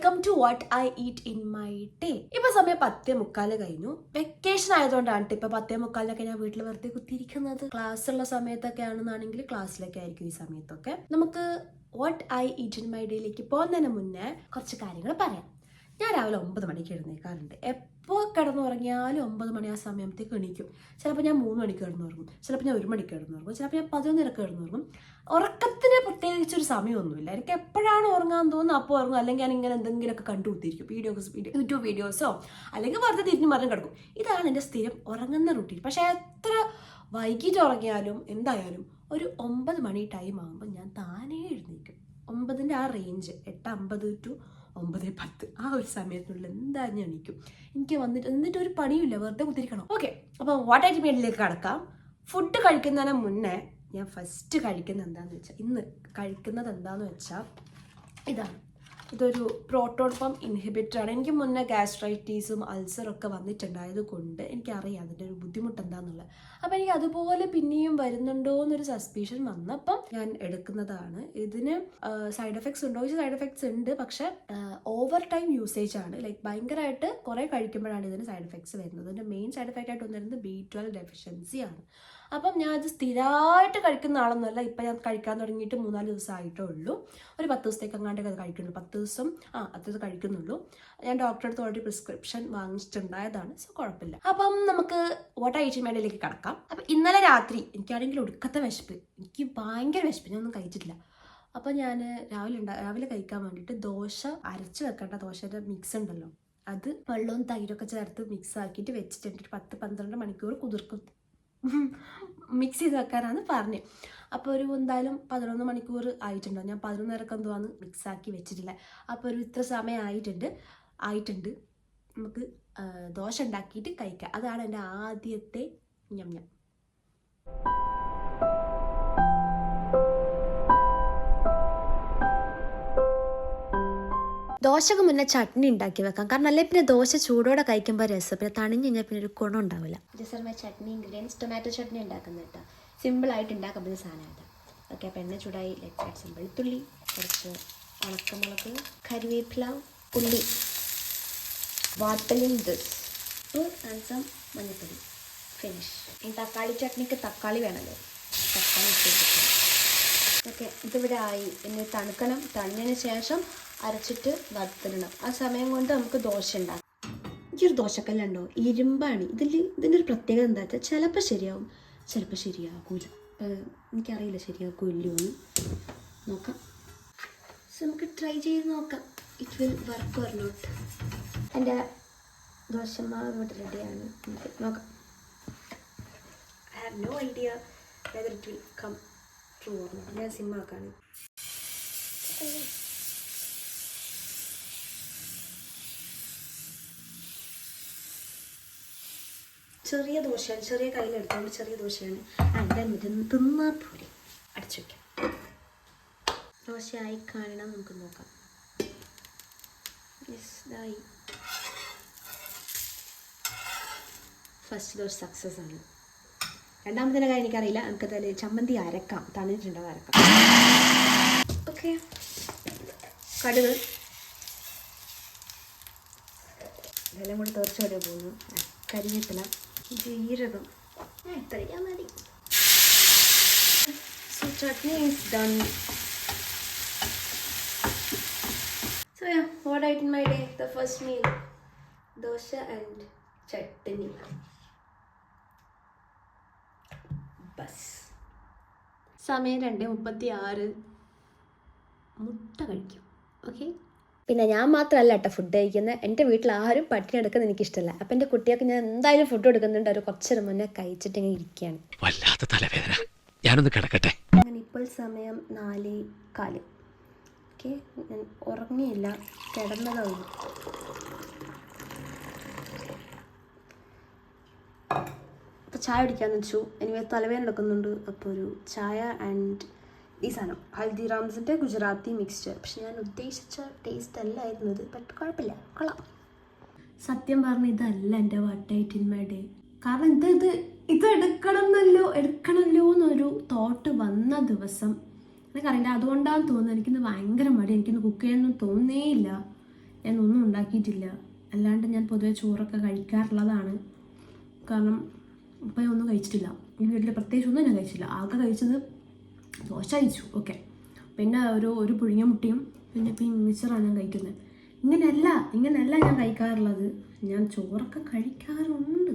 Welcome to what I eat in my day ഇപ്പൊ സമയം പത്തേ മുക്കാൽ കഴിഞ്ഞു. വെക്കേഷൻ ആയതുകൊണ്ടാണ് ഇപ്പൊ പത്തേ മുക്കാലിനൊക്കെ ഞാൻ വീട്ടിൽ വെറുതെ കുത്തിയിരിക്കുന്നത്. ക്ലാസ് ഉള്ള സമയത്തൊക്കെ ആണെന്നാണെങ്കിൽ ക്ലാസ്സിലൊക്കെ ആയിരിക്കും ഈ സമയത്തൊക്കെ. നമുക്ക് what I eat in my ഡേയിലേക്ക് പോകുന്നതിന് മുന്നേ കുറച്ച് കാര്യങ്ങൾ പറയാം. ഞാൻ രാവിലെ ഒമ്പത് മണിക്ക് എഴുന്നേക്കാറുണ്ട്. എപ്പോൾ കിടന്നുറങ്ങിയാലും ഒമ്പത് മണി ആ സമയത്തേക്ക് എണീക്കും. ചിലപ്പോൾ ഞാൻ മൂന്ന് മണിക്ക് കിടന്നുറങ്ങും. ചിലപ്പോൾ ഞാൻ ഒരു മണിക്ക് കിടന്നുറങ്ങും. ചിലപ്പോൾ ഞാൻ പതിനൊന്നരക്ക് കിടന്നുറങ്ങും. ഉറക്കത്തിന് പ്രത്യേകിച്ചൊരു സമയമൊന്നുമില്ല. എനിക്ക് എപ്പോഴാണ് ഉറങ്ങാൻ തോന്നുന്നത് അപ്പോൾ ഉറങ്ങും. അല്ലെങ്കിൽ ഞാൻ ഇങ്ങനെ എന്തെങ്കിലുമൊക്കെ കണ്ടുകുത്തിരിക്കും വീഡിയോസ് വീഡിയോ യൂട്യൂബ് വീഡിയോസോ അല്ലെങ്കിൽ വെറുതെ തിരിഞ്ഞ് മരം കിടക്കും. ഇതാണ് എന്റെ സ്ഥിരം ഉറങ്ങുന്ന റുട്ടീൻ പക്ഷേ എത്ര വൈകിട്ട് ഉറങ്ങിയാലും എന്തായാലും ഒരു ഒമ്പത് മണി ടൈം ആകുമ്പോൾ ഞാൻ താനേ എഴുന്നേക്കും. ഒമ്പതിന്റെ ആ റേഞ്ച് എട്ട് അമ്പത് ടു ഒമ്പത് പത്ത്. ആ ഒരു സമയത്തിനുള്ളിൽ എന്തായാലും ഞാൻ എണീക്കും? എനിക്ക് വന്നിട്ട് എന്നിട്ട് ഒരു പണിയില്ല വെറുതെ കുത്തിരിക്കണം. ഓക്കെ അപ്പോൾ വാട്ടായിട്ട് മേഡിലേക്ക് കടക്കാം. ഫുഡ് കഴിക്കുന്നതിന് മുന്നേ ഞാൻ ഫസ്റ്റ് കഴിക്കുന്നത് എന്താണെന്ന് വെച്ചാൽ ഇന്ന് കഴിക്കുന്നത് എന്താണെന്ന് വെച്ചാൽ ഇതാണ്. ഇതൊരു പ്രോട്ടോൺ പമ്പ് ഇൻഹിബിറ്ററാണ് എനിക്ക് മുന്നേ ഗ്യാസ്ട്രൈറ്റീസും അൾസറൊക്കെ വന്നിട്ടുണ്ടായത് കൊണ്ട് എനിക്കറിയാം അതിന്റെ ഒരു ബുദ്ധിമുട്ട് എന്താണെന്നുള്ളത് അപ്പം എനിക്ക് അതുപോലെ പിന്നെയും വരുന്നുണ്ടോ എന്നൊരു സസ്പീഷൻ വന്നപ്പം ഞാൻ എടുക്കുന്നതാണ്. ഇതിന് സൈഡ് എഫക്ട്സ് ഉണ്ടോ? ചോദിച്ചാൽ സൈഡ് എഫക്ട്സ് ഉണ്ട്. പക്ഷെ ഓവർ ടൈം യൂസേജ് ആണ്. ലൈക്ക് ഭയങ്കരമായിട്ട് കുറേ കഴിക്കുമ്പോഴാണ് ഇതിന് സൈഡ് എഫക്ട്സ് വരുന്നത്. ഇതിന്റെ മെയിൻ സൈഡ് എഫക്റ്റ് ആയിട്ട് വന്നിരുന്നത് ബി ട്വൽവ് ഡെഫിഷ്യൻസി ആണ്. അപ്പം ഞാൻ ഇത് സ്ഥിരമായിട്ട് കഴിക്കുന്ന ആളൊന്നുമല്ല. ഇപ്പം ഞാൻ കഴിക്കാൻ തുടങ്ങിയിട്ട് മൂന്നാൽ ദിവസം ആയിട്ടേ ഉള്ളൂ ഒരു പത്ത് ദിവസത്തേക്ക് അങ്ങാണ്ടൊക്കെ അത് കഴിക്കുന്നുള്ളൂ. പത്ത് ദിവസം ആ അത് കഴിക്കുന്നുള്ളൂ. ഞാൻ ഡോക്ടറെ അടുത്ത് ഓൾറെഡി പ്രിസ്ക്രിപ്ഷൻ വാങ്ങിച്ചിട്ടുണ്ടായതാണ്. സോ കുഴപ്പമില്ല. അപ്പം നമുക്ക് വോട്ട മേഡയിലേക്ക് കിടക്കാം. അപ്പം ഇന്നലെ രാത്രി എനിക്കാണെങ്കിൽ ഒടുക്കത്തെ വിശപ്പ്. എനിക്ക് ഭയങ്കര വിശപ്പ്. ഞാനൊന്നും കഴിച്ചിട്ടില്ല. അപ്പം ഞാൻ രാവിലെ ഉണ്ടാ രാവിലെ കഴിക്കാൻ വേണ്ടിയിട്ട് ദോശ അരച്ച് വെക്കേണ്ട ദോശയുടെ മിക്സ് ഉണ്ടല്ലോ. അത് വെള്ളവും തൈരൊക്കെ ചേർത്ത് മിക്സ് ആക്കിയിട്ട് വെച്ചിട്ടുണ്ട് ഒരു പത്ത് പന്ത്രണ്ട് മണിക്കൂർ കുതിർക്കും. മിക്സ് ചെയ്ത് വെക്കാനാണ് പറഞ്ഞത് അപ്പോൾ ഒരു എന്തായാലും പതിനൊന്ന് മണിക്കൂർ ആയിട്ടുണ്ടോ? ഞാൻ പതിനൊന്നരക്ക് എന്തുവാന്ന് മിക്സ് ആക്കി വെച്ചിട്ടില്ല. അപ്പോൾ ഒരു ഇത്ര സമയം ആയിട്ടുണ്ട്. ആയിട്ടുണ്ട് നമുക്ക് ദോശ ഉണ്ടാക്കിയിട്ട് കഴിക്കാം. അതാണ് എന്റെ ആദ്യത്തെ ഞം. ദോശക്ക് മുന്നേ ചട്നി ഉണ്ടാക്കി വെക്കാം. കാരണം അല്ലെ പിന്നെ ദോശ ചൂടോടെ കഴിക്കുമ്പോൾ രസം. പിന്നെ തണിഞ്ഞ് കഴിഞ്ഞാൽ പിന്നെ ഒരു ഗുണം ഉണ്ടാവില്ല ജസർമ ചട്നി ഇൻഗ്രീഡിയൻസ് ടൊമാറ്റോ ചട്നി ഉണ്ടാക്കുന്ന കേട്ടോ. സിമ്പിളായിട്ട് ഉണ്ടാക്കാൻ പറ്റുന്ന സാധനമാണ് ഓക്കെ എണ്ണ ചൂടായി. ലെറ്റ് ആഡ് സം വെളുത്തുള്ളി കുറച്ച് ഉണക്കമുളക് കരിവേപ്പില ഉള്ളി വാട്ടലിൻ ദസ് ആൻഡ് സം മഞ്ഞൾപ്പൊടി ഫിനിഷ് ഈ തക്കാളി ചട്നിക്ക് തക്കാളി വേണമല്ലോ. തക്കാളി ഇട്ട് ഇതിവിടെ ആയി. ഇനി തണുക്കണം. തണിഞ്ഞതിന് ശേഷം അരച്ചിട്ട് വറുത്തിടണം ആ സമയം കൊണ്ട് നമുക്ക് ദോശ ഉണ്ടാക്കാം. ഈ ഒരു ദോശക്കല്ലുണ്ടോ? ഇരുമ്പാണ്. ഇതിൽ ഇതിന്റെ ഒരു പ്രത്യേകത എന്താ വെച്ചാൽ ചിലപ്പോൾ ശരിയാവും ചിലപ്പോൾ ശരിയാകൂല എനിക്കറിയില്ല ശരിയാക്കൂല്ലോ എന്ന്. നോക്കാം. സോ നമുക്ക് ട്രൈ ചെയ്ത് നോക്കാം. It will work or not എന്റെ ദോശമാവ് ഇവിടെ റെഡിയാണ് നമുക്ക് നോക്കാം. I have no idea whether it will come true or not ഞാൻ സിമ്മാക്കാണ് ചെറിയ ദോശയാണ് ചെറിയ കയ്യിലെടുത്തോണ്ട് ചെറിയ ദോശയാണ്. അതിന്റെ ഇത് തിന്നാൽ പോരെ. അടച്ചു വയ്ക്കാം ദോശയായി കാണണം നമുക്ക് നോക്കാം. ഫസ്റ്റ് ദോശ സക്സസ് ആണ്. രണ്ടാമത്തെ കാര്യം എനിക്കറിയില്ല. നമുക്കതിൽ ചമ്മന്തി അരക്കാം. തണിഞ്ഞിട്ടുണ്ടോ അരക്കാം. ഓക്കെ കടുക്. ഇതെല്ലാം കൂടി തീർച്ചയായിട്ടും പോകുന്നു. കരിവേപ്പില ജീരകം. ഇത്രയാ മതി. So chutney is done so yeah what I my day the first meal dosa and chutney. Bus സമയം രണ്ട് മുപ്പത്തി ആറ് മുട്ട കഴിക്കും. ഓക്കെ പിന്നെ ഞാൻ മാത്രമല്ല കേട്ടോ ഫുഡ് കഴിക്കുന്നത് എന്റെ വീട്ടിൽ ആരും പട്ടിണി എടുക്കുന്നത് എനിക്കിഷ്ടമല്ല അപ്പം എന്റെ കുട്ടികൾക്ക് ഞാൻ എന്തായാലും ഫുഡ് കൊടുക്കുന്നുണ്ട്. അവർ കുറച്ചൊരു മുന്നേ കഴിച്ചിട്ട് ഇങ്ങനെ ഇരിക്കുകയാണ് വല്ലാത്ത തലവേദന. ഞാനൊന്ന് കിടക്കട്ടെ. അങ്ങനെ ഇപ്പോൾ സമയം നാല് കാൽ. ഓക്കെ? ഞാൻ ഉറങ്ങിയില്ല. കിടന്നതാണ് അപ്പോൾ ചായ കുടിക്കാന്ന് വെച്ചു. എനിക്ക് തലവേദന എടുക്കുന്നുണ്ട്. അപ്പോൾ ഒരു ചായ ആൻഡ് ഈ സാധനം. ഹൽദിറാംസിന്റെ ഗുജറാത്തി മിക്സ്ചർ പക്ഷെ ഞാൻ ഉദ്ദേശിച്ച ടേസ്റ്റ് അല്ലായിരുന്നു ഇത് ബട്ട് കുഴപ്പമില്ല. കൊള്ളാം. സത്യം പറഞ്ഞ ഇതല്ല എന്റെ വട്ടൈറ്റിന്മേ ഡേ കാരണം ഇത് ഇത് ഇത് എടുക്കണമെന്നല്ലോ എടുക്കണമല്ലോ എന്നൊരു തോട്ട് വന്ന ദിവസം എനിക്കറിയില്ല. അതുകൊണ്ടാണ് തോന്നുന്നത് എനിക്കിന്ന് ഭയങ്കര മടി. എനിക്കിന്ന് കുക്ക് ചെയ്യാനൊന്നും തോന്നേയില്ല. ഞാൻ ഒന്നും ഉണ്ടാക്കിയിട്ടില്ല. അല്ലാണ്ട് ഞാൻ പൊതുവെ ചോറൊക്കെ കഴിക്കാറുള്ളതാണ്. കാരണം ഇപ്പം ഒന്നും കഴിച്ചിട്ടില്ല. ഈ വീട്ടിൽ പ്രത്യേകിച്ച് ഒന്നും ഞാൻ കഴിച്ചില്ല ആകെ കഴിച്ചത് ദോശ കഴിച്ചു ഓക്കെ. പിന്നെ ഒരു ഒരു പുഴുങ്ങിയ മുട്ടിയും പിന്നെ ഈ മിച്ചറാണ് ഞാൻ കഴിക്കുന്നത്. ഇങ്ങനെയല്ല ഇങ്ങനെയല്ല ഞാൻ കഴിക്കാറുള്ളത്. ഞാൻ ചോറൊക്കെ കഴിക്കാറുണ്ട്.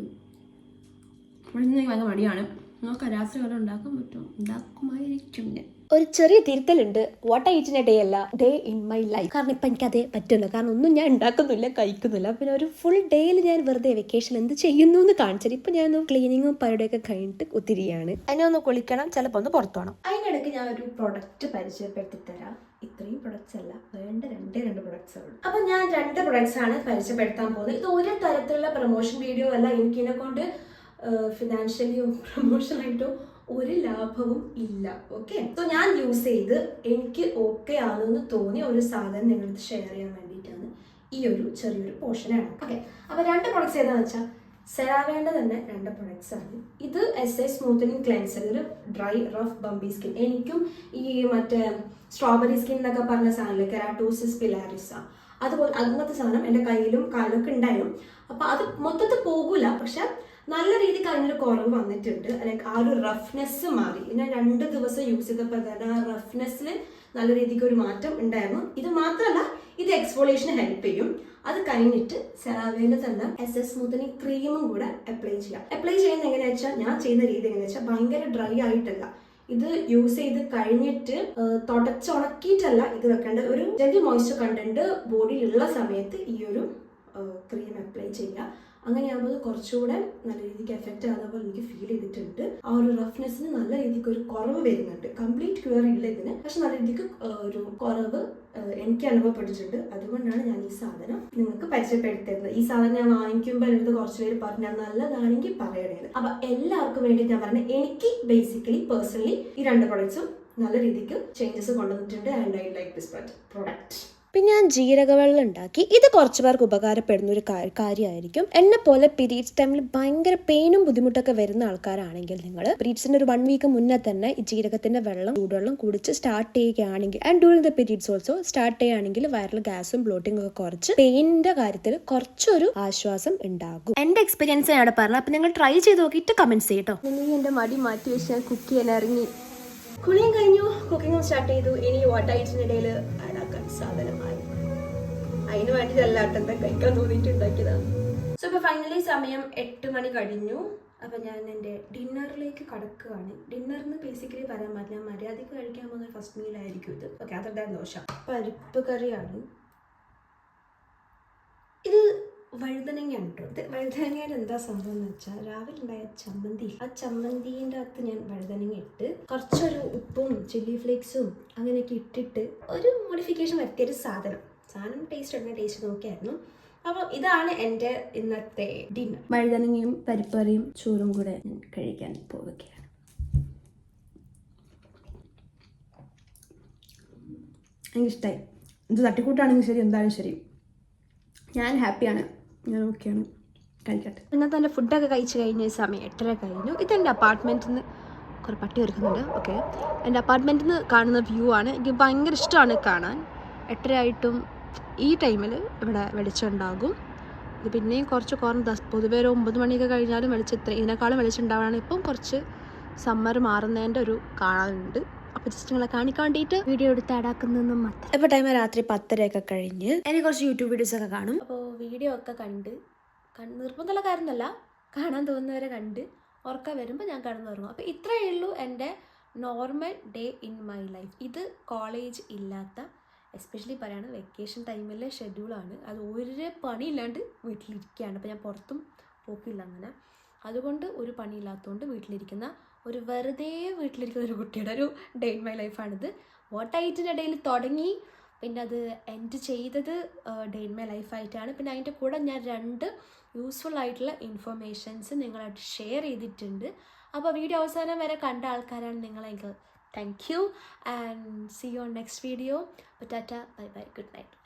ഇവിടെ നിന്ന് ഭയങ്കര മടിയാണ്. നോക്കാം രാത്രി വരെ ഉണ്ടാക്കാൻ പറ്റും ഉണ്ടാക്കുമായിരിക്കും ഞാൻ. ഒരു ചെറിയ തിരുത്തലുണ്ട്. What I eat in a day അല്ല ഡേ ഇൻ മൈ ലൈഫ് കാരണം ഇപ്പം എനിക്ക് അതേ പറ്റില്ല കാരണം ഒന്നും ഞാൻ ഉണ്ടാക്കുന്നില്ല കഴിക്കുന്നില്ല. പിന്നെ ഒരു ഫുൾ ഡേയിൽ ഞാൻ വെറുതെ വെക്കേഷൻ എന്ത് ചെയ്യുന്നു എന്ന് കാണിച്ചത്. ഇപ്പം ഞാൻ ക്ലീനിങ്ങും പരിപാടിയൊക്കെ കഴിഞ്ഞിട്ട് ഒത്തിരിയാണ്. അതിനെ ഒന്ന് കുളിക്കണം ചിലപ്പോൾ ഒന്ന് പുറത്തു പോകണം അതിനിടയ്ക്ക് ഞാൻ ഒരു പ്രൊഡക്റ്റ് പരിചയപ്പെടുത്തി തരാം. ഇത്രയും പ്രൊഡക്ട്സ് അല്ല വേണ്ട രണ്ടേ രണ്ട് പ്രൊഡക്ട്സ് ഉള്ളൂ. അപ്പൊ ഞാൻ രണ്ട് പ്രൊഡക്ട്സ് ആണ് പരിചയപ്പെടുത്താൻ പോകുന്നത്. ഇത് ഒരു തരത്തിലുള്ള പ്രൊമോഷൻ വീഡിയോ അല്ല. എനിക്കിനെ കൊണ്ട് ഫിനാൻഷ്യലിയോ പ്രൊമോഷനായിട്ടോ ഒരു ലാഭവും ഇല്ല. ഓക്കെ സോ ഞാൻ യൂസ് ചെയ്ത് എനിക്ക് ഓക്കെ ആണെന്ന് തോന്നിയ ഒരു സാധനം നിങ്ങൾക്ക് ഷെയർ ചെയ്യാൻ വേണ്ടിയിട്ടാണ് ഈ ഒരു ചെറിയൊരു പോർഷനാണ് ഓക്കെ അപ്പോൾ രണ്ട് പ്രൊഡക്ട്സ് ഏതാണെന്ന് വെച്ചാൽ സെറാവേണ്ട തന്നെ രണ്ട് പ്രൊഡക്ട്സ് ആണ്. ഇത് എസ് ഐ സ്മൂത്തനിങ് ക്ലെൻസർ ഒരു ഡ്രൈ റഫ് ബംബി സ്കിൻ എനിക്കും ഈ മറ്റേ സ്ട്രോബെറി സ്കിൻ എന്നൊക്കെ പറഞ്ഞ സാധനം കെരാട്ടോസിസ് പിലാരിസ അതുപോലെ അങ്ങനത്തെ സാധനം എന്റെ കയ്യിലും കാലൊക്കെ ഉണ്ടായിരുന്നു. അപ്പോൾ അത് മൊത്തത്തിൽ പോകൂല. പക്ഷെ നല്ല രീതിക്ക് അതിനൊരു കുറവ് വന്നിട്ടുണ്ട്. ലൈക്ക് ആ ഒരു റഫ്നെസ് മാറി. ഞാൻ രണ്ട് ദിവസം യൂസ് ചെയ്തപ്പോൾ തന്നെ ആ റഫ്നെസ്സിൽ നല്ല രീതിക്ക് ഒരു മാറ്റം ഉണ്ടായിരുന്നു. ഇത് മാത്രമല്ല ഇത് എക്സ്പോളേഷന് ഹെൽപ്പ് ചെയ്യും. അത് കഴിഞ്ഞിട്ട് സെറാവേന്റെ തന്നെ എസ് എസ് സ്മൂത്തനിങ് ക്രീമും കൂടെ അപ്ലൈ ചെയ്യാം. അപ്ലൈ ചെയ്യുന്നത് എങ്ങനെയാ വെച്ചാൽ ഞാൻ ചെയ്യുന്ന രീതി എങ്ങനെയാ വെച്ചാൽ ഭയങ്കര ഡ്രൈ ആയിട്ടല്ല. ഇത് യൂസ് ചെയ്ത് കഴിഞ്ഞിട്ട് തുടച്ചുണക്കിയിട്ടല്ല ഇത് വെക്കേണ്ടത്. ഒരു ജെന്റി മോയ്സ്ചർ കണ്ടന്റ് ബോഡിയിലുള്ള സമയത്ത് ഈ ഒരു ക്രീം അപ്ലൈ ചെയ്യുക അങ്ങനെയാകുമ്പോൾ കുറച്ചുകൂടെ നല്ല രീതിക്ക് എഫക്റ്റ് ആകുന്ന പോലെ എനിക്ക് ഫീൽ ചെയ്തിട്ടുണ്ട്. ആ ഒരു റഫ്നെസ്സിന് നല്ല രീതിക്ക് ഒരു കുറവ് വരുന്നുണ്ട്. കംപ്ലീറ്റ് ക്യൂർ ഇല്ല ഇതിന്. പക്ഷെ നല്ല രീതിക്ക് ഒരു കുറവ് എനിക്ക് അനുഭവപ്പെട്ടിട്ടുണ്ട്. അതുകൊണ്ടാണ് ഞാൻ ഈ സാധനം നിങ്ങൾക്ക് പരിചയപ്പെടുത്തുന്നത് ഈ സാധനം ഞാൻ വാങ്ങിക്കുമ്പോൾ എടുത്ത് കുറച്ച് പേര് പറഞ്ഞാൽ നല്ലതാണെങ്കിൽ പറയണേത് അപ്പൊ എല്ലാവർക്കും വേണ്ടി ഞാൻ പറഞ്ഞത് എനിക്ക് ബേസിക്കലി പേഴ്സണലി ഈ രണ്ട് പ്രൊഡക്ട്സും നല്ല രീതിക്ക് ചേഞ്ചസ് കൊണ്ടുവന്നിട്ടുണ്ട്. And I like this product പിന്നെ ഞാൻ ജീരകവെള്ളം ഉണ്ടാക്കി. ഇത് കുറച്ച് പേർക്ക് ഉപകാരപ്പെടുന്ന ഒരു കാര്യമായിരിക്കും. എന്നെ പോലെ പീരീഡ്സ് ടൈമിൽ ഭയങ്കര പെയിനും ബുദ്ധിമുട്ടൊക്കെ വരുന്ന ആൾക്കാരാണെങ്കിൽ നിങ്ങൾ പീരീഡ്സിന്റെ ഒരു വൺ വീക്ക് മുന്നേ തന്നെ ഈ ജീരകത്തിന്റെ വെള്ളം ചൂടുവെള്ളം കുടിച്ച് സ്റ്റാർട്ട് ചെയ്യുകയാണെങ്കിൽ and during the periods also start ചെയ്യുകയാണെങ്കിൽ വയറിൽ ഗ്യാസും ബ്ലോട്ടിംഗ് ഒക്കെ കുറച്ച് പെയിനിന്റെ കാര്യത്തിൽ കുറച്ചൊരു ആശ്വാസം ഉണ്ടാകും. എന്റെ എക്സ്പീരിയൻസ് ഞാൻ അവിടെ പറഞ്ഞു. അപ്പൊ നിങ്ങൾ ട്രൈ ചെയ്ത് നോക്കിയിട്ട് കമന്റ് ചെയ്യട്ടോ എന്റെ എന്റെ മടി മാറ്റി വെച്ച് ഞാൻ കുക്ക് ചെയ്യാൻ ഇറങ്ങി. കുളിയും കഴിഞ്ഞു. കുക്കിങ്ങും സ്റ്റാർട്ട് ചെയ്തു. ഇനി വാട്ടർ ഐറ്റിനിടയിൽ ആടാക്കാൻ സാധനമായി. അതിന് വേണ്ടി എന്താ കഴിക്കാൻ തോന്നിയിട്ട് ഉണ്ടാക്കിയതാണ് സോ ഇപ്പോൾ ഫൈനലി സമയം എട്ട് മണി കഴിഞ്ഞു. അപ്പം ഞാൻ എന്റെ ഡിന്നറിലേക്ക് കടക്കുകയാണ്. ഡിന്നറിന് ബേസിക്കലി പറയാൻ പറ്റില്ല മര്യാദയ്ക്ക് കഴിക്കാൻ പോകുന്ന ഫസ്റ്റ് മീൽ ആയിരിക്കും ഇത്. ഓക്കെ അതുണ്ടായിരുന്നു ദോശ. പരിപ്പ് കറിയാണ്. ഇത് വഴുതനങ്ങയാണ് കേട്ടോ ഇത് വഴുതനങ്ങയുടെ എന്താ സംഭവം എന്ന് വെച്ചാൽ രാവിലെ ഉണ്ടായ ചമ്മന്തി. ആ ചമ്മന്തിന്റെ അകത്ത് ഞാൻ വഴുതനങ്ങ ഇട്ട് കുറച്ചൊരു ഉപ്പും ചില്ലി ഫ്ലേക്സും അങ്ങനെയൊക്കെ ഇട്ടിട്ട് ഒരു മോഡിഫിക്കേഷൻ വരുത്തിയ ഒരു സാധനം. സാധനം ടേസ്റ്റ് ഉണ്ടെങ്കിൽ ടേസ്റ്റ് നോക്കിയായിരുന്നു. അപ്പോൾ ഇതാണ് എന്റെ ഇന്നത്തെ ഡിന്നർ വഴുതനങ്ങയും പരിപ്പറിയും ചോറും കൂടെ കഴിക്കാൻ പോവുകയാണ്. എനിക്കിഷ്ടമായി ഇത് തട്ടിക്കൂട്ടാണെങ്കിലും ശരി എന്തായാലും ശരി. ഞാൻ ഹാപ്പിയാണ് ഞാൻ ഓക്കെയാണ് കഴിക്കട്ടെ. ഇന്നത്തെ എന്റെ ഫുഡൊക്കെ കഴിച്ച് കഴിഞ്ഞ സമയം എട്ടര കഴിഞ്ഞു. ഇതെന്റെ അപ്പാർട്ട്മെന്റിൽ നിന്ന് കുറേ പട്ടി ഒരുക്കുന്നുണ്ട്. ഓക്കെ എന്റെ അപ്പാർട്ട്മെന്റിൽ നിന്ന് കാണുന്ന വ്യൂ ആണ്. എനിക്ക് ഭയങ്കര ഇഷ്ടമാണ് കാണാൻ. എട്ടര ആയിട്ടും ഈ ടൈമിൽ ഇവിടെ വെളിച്ചം ഉണ്ടാകും. ഇത് പിന്നെയും കുറച്ച് കുറഞ്ഞ ദസ് പൊതുവേ ഒരു ഒമ്പത് മണിയൊക്കെ കഴിഞ്ഞാലും വെളിച്ചം ഇത്ര ഇതിനേക്കാളും വെളിച്ചം ഉണ്ടാവാനാണ് ഇപ്പം കുറച്ച് സമ്മർ മാറുന്നതിന്റെ ഒരു കാണാനുണ്ട്. അപ്പോൾ ജസ്റ്റ് നിങ്ങളെ കാണിക്കാൻ വേണ്ടിയിട്ട് വീഡിയോ എടുത്ത് ആടാക്കുന്നതെന്നും മാത്രം. ഇപ്പോൾ ടൈം രാത്രി പത്തരയൊക്കെ കഴിഞ്ഞ് എനിക്ക് കുറച്ച് യൂട്യൂബ് വീഡിയോസ് ഒക്കെ കാണും. അപ്പോൾ വീഡിയോ ഒക്കെ കണ്ട് നിർബന്ധമുള്ള കാര്യമൊന്നുമല്ല കാണാൻ തോന്നുന്നവരെ കണ്ട് ഉറക്കം വരുമ്പോൾ ഞാൻ കിടന്നുറങ്ങും. അപ്പോൾ ഇത്രയേ ഉള്ളൂ എന്റെ normal day in my life. ഇത് കോളേജ് ഇല്ലാത്ത എസ്പെഷ്യലി പറയുകയാണ് വെക്കേഷൻ ടൈമിലെ ഷെഡ്യൂളാണ്. അത് ഒരു പണിയില്ലാണ്ട് വീട്ടിലിരിക്കുകയാണ് അപ്പോൾ ഞാൻ പുറത്തും പോക്കില്ല അങ്ങനെ. അതുകൊണ്ട് ഒരു പണിയില്ലാത്തതുകൊണ്ട് വീട്ടിലിരിക്കുന്ന ഒരു വെറുതെ വീട്ടിലിരിക്കുന്ന ഒരു കുട്ടിയുടെ ഒരു ഡേ ഇൻ മൈ ലൈഫാണിത്. വോട്ടായിട്ടിന്റെ ഇടയിൽ തുടങ്ങി. പിന്നെ അത് എൻഡ് ചെയ്തത് ഡേ മൈ ലൈഫായിട്ടാണ് പിന്നെ അതിന്റെ കൂടെ ഞാൻ രണ്ട് യൂസ്ഫുൾ ആയിട്ടുള്ള ഇൻഫർമേഷൻസ് നിങ്ങളായിട്ട് ഷെയർ ചെയ്തിട്ടുണ്ട്. അപ്പോൾ വീഡിയോ അവസാനം വരെ കണ്ട ആൾക്കാരാണ് നിങ്ങളെങ്കിൽ. Thank you and see you next video Tata bye bye good night